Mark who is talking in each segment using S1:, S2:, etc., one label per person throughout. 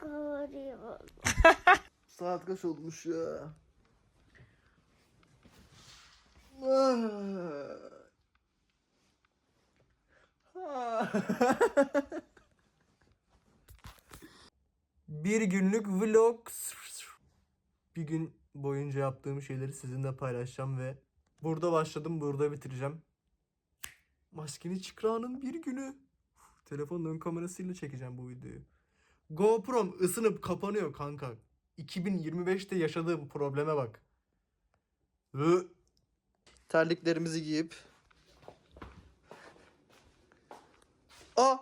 S1: çok ağrıyor.
S2: Saat kaç olmuş ya? Bir günlük vlog. Bir gün boyunca yaptığım şeyleri sizinle paylaşacağım ve burada başladım, burada bitireceğim. Maskeni çıkrağının bir günü. Telefonun ön kamerasıyla çekeceğim bu videoyu. GoPro'm ısınıp kapanıyor kanka. 2025'te yaşadığım probleme bak. Hı. Terliklerimizi giyip Aa!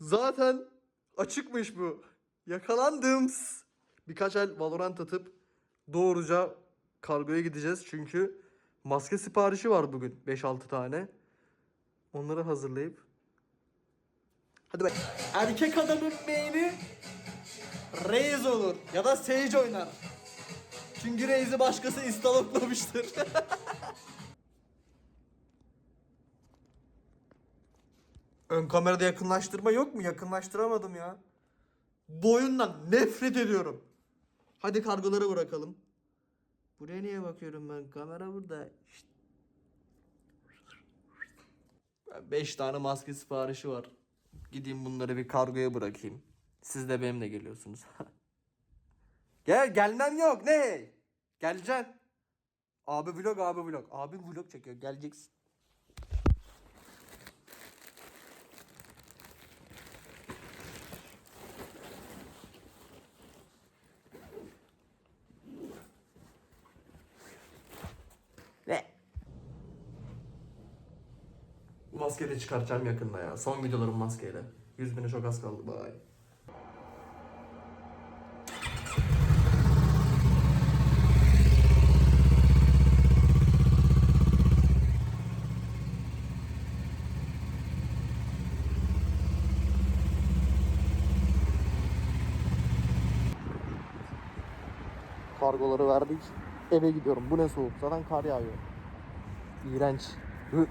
S2: Zaten açıkmış bu. Yakalandım. Birkaç el Valorant atıp doğruca kargoya gideceğiz. Çünkü maske siparişi var bugün. 5-6 tane. Onları hazırlayıp Hadi bak. Erkek adamın beyni Reis olur ya da Sage oynar. Çünkü Reis'i başkası istaloklamıştır. Ön kamerada yakınlaştırma yok mu? Yakınlaştıramadım ya. Bu oyundan nefret ediyorum. Hadi kargoları bırakalım. Buraya niye bakıyorum ben? Kamera burada. Şşt. 5 tane maske siparişi var. Gideyim bunları bir kargoya bırakayım. Siz de benimle geliyorsunuz. Gel gelmem yok ne? Geleceksin. Abi vlog abi vlog. Abi vlog çekiyor geleceksin. Ne? Bu maskeyi de çıkartacağım yakında ya. Son videolarım maskeyle. 100 bine çok az kaldı. Bye. Kargoları verdik. Eve gidiyorum. Bu ne soğuk. Zaten kar yağıyor. İğrenç. Hı.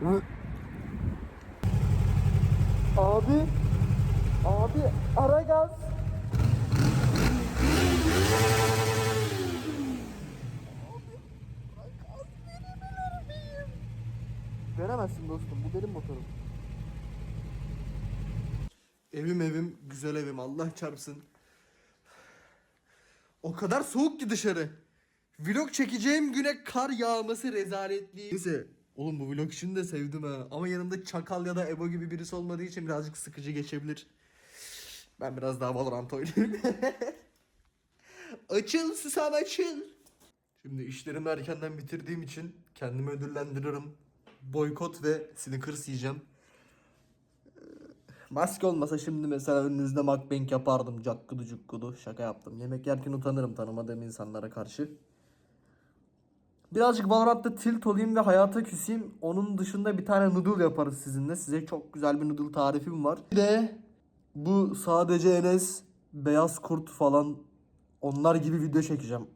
S2: Hı. Abi. Abi ara gaz. Veremezsin dostum. Bu benim motorum. Evim evim, güzel evim. Allah çarpsın. O kadar soğuk ki dışarı. Vlog çekeceğim güne kar yağması rezaletli. Neyse. Oğlum bu vlog için de sevdim ha. Ama yanımda Çakal ya da Ebo gibi birisi olmadığı için birazcık sıkıcı geçebilir. Ben biraz daha Valorant oynayayım. açıl susam açıl. Şimdi işlerimi erkenden bitirdiğim için kendimi ödüllendiriyorum. Boykot ve Snickers yiyeceğim. Maske olmasa şimdi mesela önünüzde mukbang yapardım. Cakkudu cukkudu. Şaka yaptım. Yemek yerken utanırım tanımadığım insanlara karşı. Birazcık Valorant'ta tilt olayım ve hayata küseyim. Onun dışında bir tane noodle yaparız sizinle. Size çok güzel bir noodle tarifim var. Bir de bu sadece Enes, Beyaz Kurt falan onlar gibi video çekeceğim.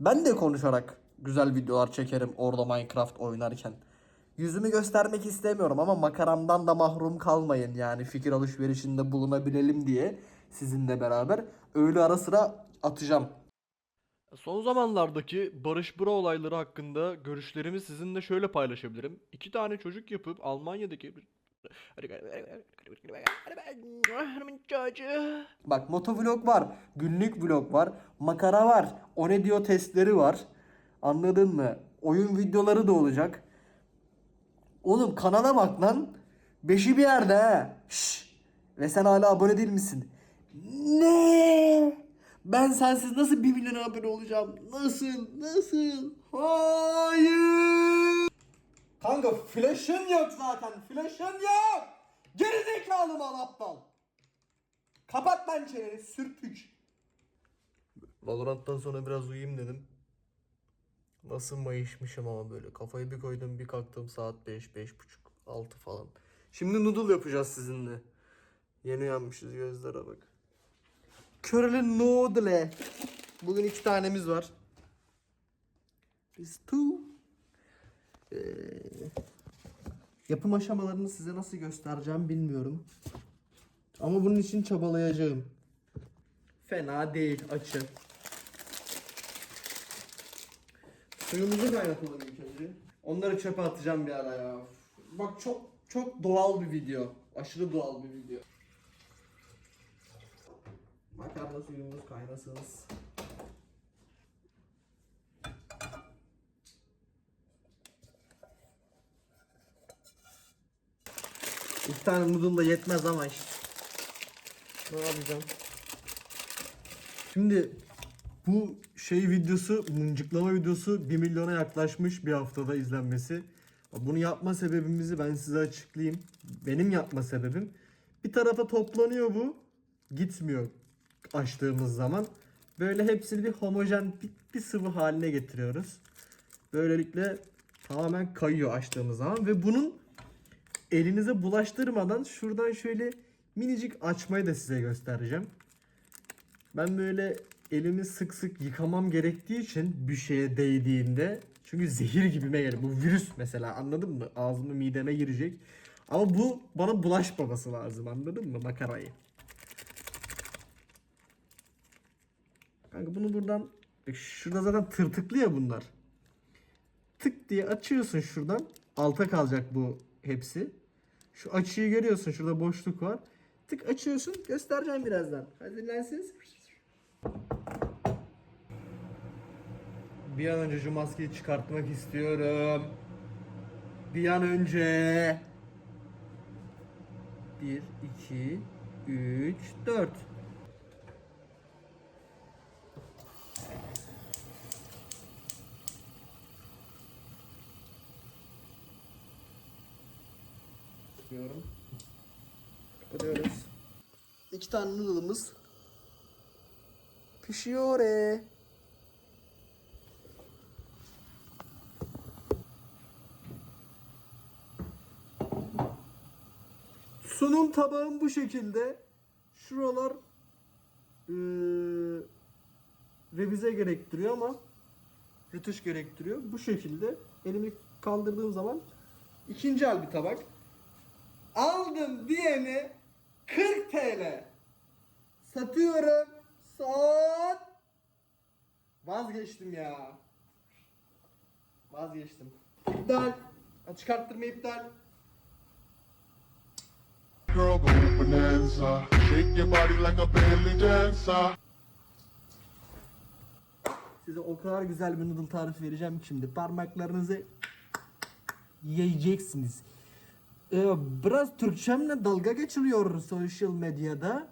S2: Ben de konuşarak güzel videolar çekerim orada Minecraft oynarken. Yüzümü göstermek istemiyorum ama makaramdan da mahrum kalmayın yani fikir alışverişinde bulunabilelim diye sizinle beraber öyle ara sıra atacağım.
S3: Son zamanlardaki Barış Bura olayları hakkında görüşlerimi sizinle şöyle paylaşabilirim. İki tane çocuk yapıp Almanya'daki
S2: Bak motovlog var, günlük vlog var, makara var, o ne diyor testleri var. Anladın mı? Oyun videoları da olacak. Oğlum kanala bak lan. Beşi bir yerde ha. Şşş. Ve sen hala abone değil misin? Ne? Ben sensiz nasıl 1 milyon abone olacağım? Nasıl? Nasıl? Hayır. Kanka flash'ın yok zaten. Flash'ın yok. Gerizekalı mal aptal. Kapat lan çeneni sürtük. Valorant'tan sonra biraz uyuyayım dedim. Nasıl mayışmışım ama böyle. Kafayı bir koydum bir kalktım saat 5, beş buçuk, 6 falan. Şimdi noodle yapacağız sizinle. Yeni uyanmışız gözlere bak. Köreli noodle. Bugün iki tanemiz var. Biz two. Ee, yapım aşamalarını size nasıl göstereceğim bilmiyorum. Ama bunun için çabalayacağım. Fena değil açı. Suyumuzu kaynatalım ilk önce. Onları çöpe atacağım bir ara ya. Bak çok çok doğal bir video. Aşırı doğal bir video. Makarna suyumuz kaynasın. İki tane noodle da yetmez ama işte. Ne yapacağım? Şimdi bu şey videosu, mıncıklama videosu 1 milyona yaklaşmış bir haftada izlenmesi. Bunu yapma sebebimizi ben size açıklayayım. Benim yapma sebebim bir tarafa toplanıyor bu, gitmiyor açtığımız zaman. Böyle hepsini bir homojen bir, bir sıvı haline getiriyoruz. Böylelikle tamamen kayıyor açtığımız zaman ve bunun elinize bulaştırmadan şuradan şöyle minicik açmayı da size göstereceğim. Ben böyle elimi sık sık yıkamam gerektiği için bir şeye değdiğinde çünkü zehir gibime gelir. Bu virüs mesela anladın mı? Ağzıma mideme girecek. Ama bu bana bulaşmaması lazım anladın mı makarayı? Kanka bunu buradan bak şurada zaten tırtıklı ya bunlar. Tık diye açıyorsun şuradan. Alta kalacak bu hepsi. Şu açıyı görüyorsun. Şurada boşluk var. Tık açıyorsun. Göstereceğim birazdan. Hadi. Bir an önce şu maskeyi çıkartmak istiyorum. Bir an önce. 1, 2, 3, 4. Kapatıyoruz. İki tane noodle'ımız pişiyor. E. Sunum tabağım bu şekilde. Şuralar eee, revize gerektiriyor ama rütuş gerektiriyor. Bu şekilde elimi kaldırdığım zaman ikinci el bir tabak. Aldım diyeni 40 TL. Satıyorum. Sat. Vazgeçtim ya. Vazgeçtim. İptal. Açık arttırma iptal.
S1: Girl, go bonanza. Shake your body like a belly dancer.
S2: Size o kadar güzel bir noodle tarifi vereceğim ki şimdi parmaklarınızı yiyeceksiniz. Ee, biraz Türkçemle dalga geçiliyor sosyal medyada.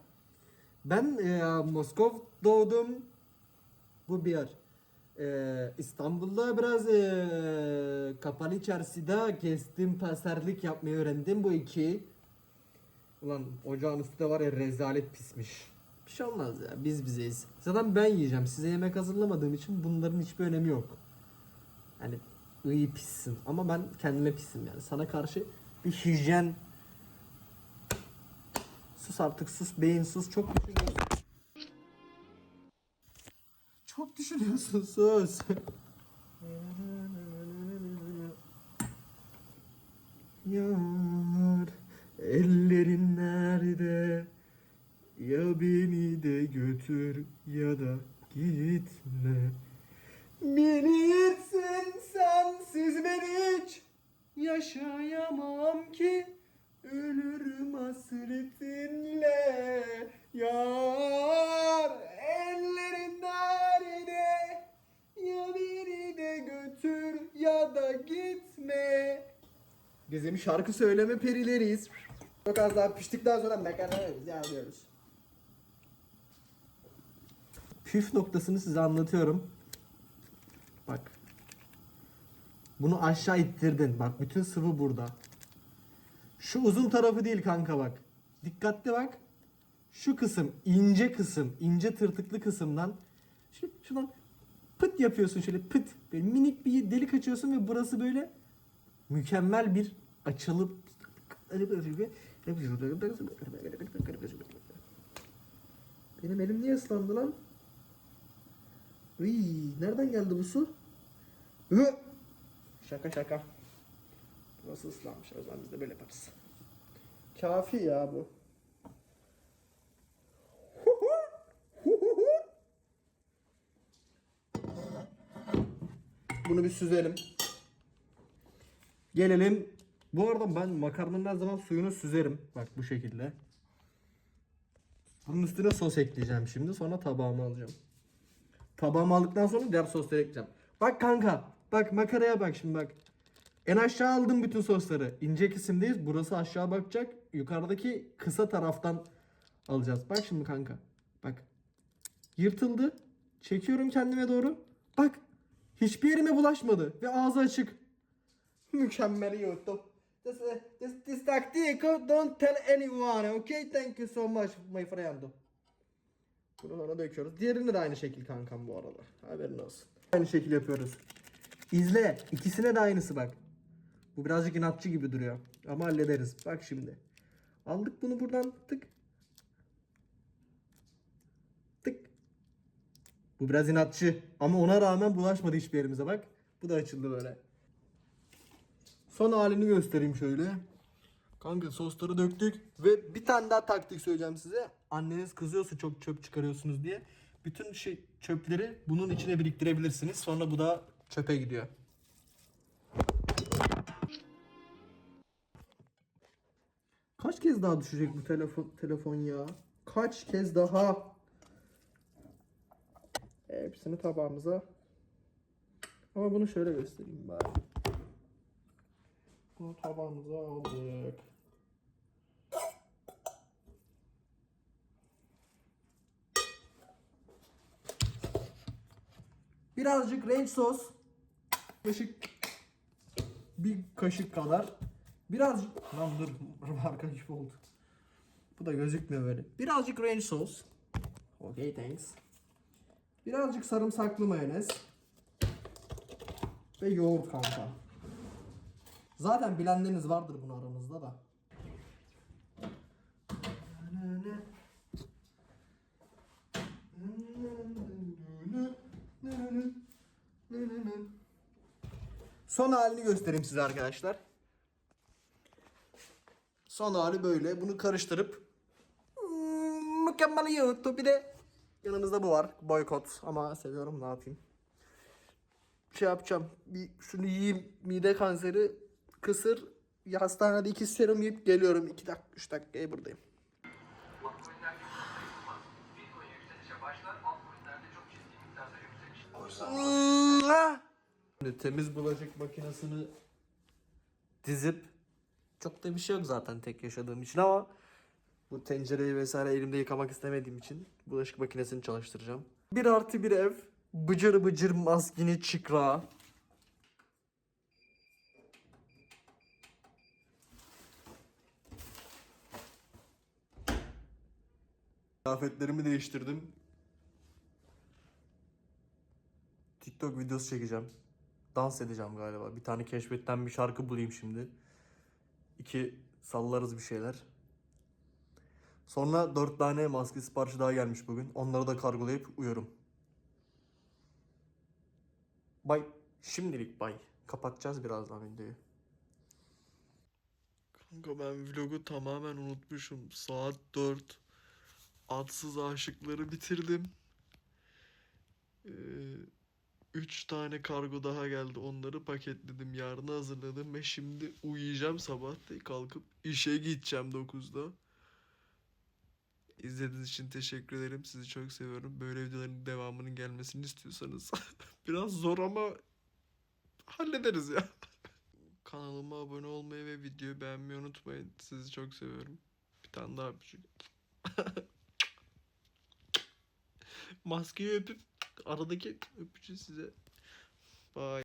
S2: Ben e, Moskov doğdum. Bu bir. Ee, İstanbul'da biraz e, kapalı çarşıda gezdim, pazarlık yapmayı öğrendim bu iki. Ulan ocağın üstü de var ya rezalet pismiş. Bir şey olmaz ya biz bizeyiz. Zaten ben yiyeceğim. Size yemek hazırlamadığım için bunların hiçbir önemi yok. Yani iyi pissin ama ben kendime pisim yani. Sana karşı bir hijyen Sus artık sus beyin sus çok düşünüyorsun. Çok düşünüyorsun sus. Yar ellerin nerede? Ya beni de götür ya da gitme. Bilirsin sensiz ben hiç yaşayamam ki. Ölürüm hasretinle yar ellerin nerede? Ya beni de götür ya da gitme. Bizim şarkı söyleme perileriyiz. Çok az daha piştikten sonra makarnayız ya diyoruz. Püf noktasını size anlatıyorum. Bak. Bunu aşağı ittirdin. Bak bütün sıvı burada. Şu uzun tarafı değil kanka bak. Dikkatli bak. Şu kısım ince kısım, ince tırtıklı kısımdan şu şuradan pıt yapıyorsun şöyle pıt. Böyle minik bir delik açıyorsun ve burası böyle mükemmel bir açılıp benim elim niye ıslandı lan? Iy, nereden geldi bu su? Hı! Şaka şaka. Nasıl ıslanmış? O zaman biz de böyle yaparız. Kafi ya bu. Bunu bir süzelim. Gelelim. Bu arada ben makarnanın her zaman suyunu süzerim. Bak bu şekilde. Bunun üstüne sos ekleyeceğim şimdi. Sonra tabağıma alacağım. Tabağıma aldıktan sonra diğer sosları ekleyeceğim. Bak kanka Bak makaraya bak şimdi bak. En aşağı aldım bütün sosları. İnce kesimdeyiz. Burası aşağı bakacak. Yukarıdaki kısa taraftan alacağız. Bak şimdi kanka. Bak. Yırtıldı. Çekiyorum kendime doğru. Bak. Hiçbir yerime bulaşmadı. Ve ağzı açık. Mükemmel YouTube. This, this, this tactic, don't tell anyone, okay? Thank you so much, my friend. Bunu sonra döküyoruz. Diğerini de aynı şekil kankam bu arada. Haberin olsun. Aynı şekil yapıyoruz. İzle. İkisine de aynısı bak. Bu birazcık inatçı gibi duruyor. Ama hallederiz. Bak şimdi. Aldık bunu buradan tık. Tık. Bu biraz inatçı. Ama ona rağmen bulaşmadı hiçbir yerimize bak. Bu da açıldı böyle. Son halini göstereyim şöyle. Kanka sosları döktük ve bir tane daha taktik söyleyeceğim size. Anneniz kızıyorsa çok çöp çıkarıyorsunuz diye. Bütün şey çöpleri bunun içine biriktirebilirsiniz. Sonra bu da çöpe gidiyor. Kaç kez daha düşecek bu telefon telefon ya? Kaç kez daha? Hepsini tabağımıza. Ama bunu şöyle göstereyim bari. Bunu tabağımıza aldık. Birazcık ranch sos. Kaşık bir kaşık kadar. Birazcık lan dur marka gibi oldu. Bu da gözükmüyor böyle. Birazcık ranch sos. Okay thanks. Birazcık sarımsaklı mayonez. Ve yoğurt kanka. Zaten bilenleriniz vardır bunu aranızda da. Son halini göstereyim size arkadaşlar. Son hali böyle. Bunu karıştırıp Hmm, mükemmel YouTube. Bir de yanımızda bu var. Boykot. Ama seviyorum ne yapayım. Şey yapacağım. Bir şunu yiyeyim. Mide kanseri kısır. Hastanede iki serum yiyip geliyorum. 2 dakika 3 dakikaya buradayım.
S4: Bitcoin yükselişe
S2: Temiz bulaşık makinesini dizip çok da bir şey yok zaten tek yaşadığım için ama bu tencereyi vesaire elimde yıkamak istemediğim için bulaşık makinesini çalıştıracağım. Bir artı bir ev. Bıcır bıcır maskini çıkra. Kıyafetlerimi değiştirdim. TikTok videosu çekeceğim. Dans edeceğim galiba. Bir tane keşfetten bir şarkı bulayım şimdi. İki sallarız bir şeyler. Sonra dört tane maske siparişi daha gelmiş bugün. Onları da kargolayıp uyuyorum. Bay. Şimdilik bay. Kapatacağız birazdan videoyu.
S3: Kanka ben vlogu tamamen unutmuşum. Saat 4. Adsız aşıkları bitirdim. 3 tane kargo daha geldi. Onları paketledim. Yarına hazırladım ve şimdi uyuyacağım sabah da kalkıp işe gideceğim 9'da. İzlediğiniz için teşekkür ederim. Sizi çok seviyorum. Böyle videoların devamının gelmesini istiyorsanız biraz zor ama hallederiz ya. Kanalıma abone olmayı ve videoyu beğenmeyi unutmayın. Sizi çok seviyorum. Bir tane daha öpücük. Maskeyi öpüp aradaki öpücüğü size. Bye.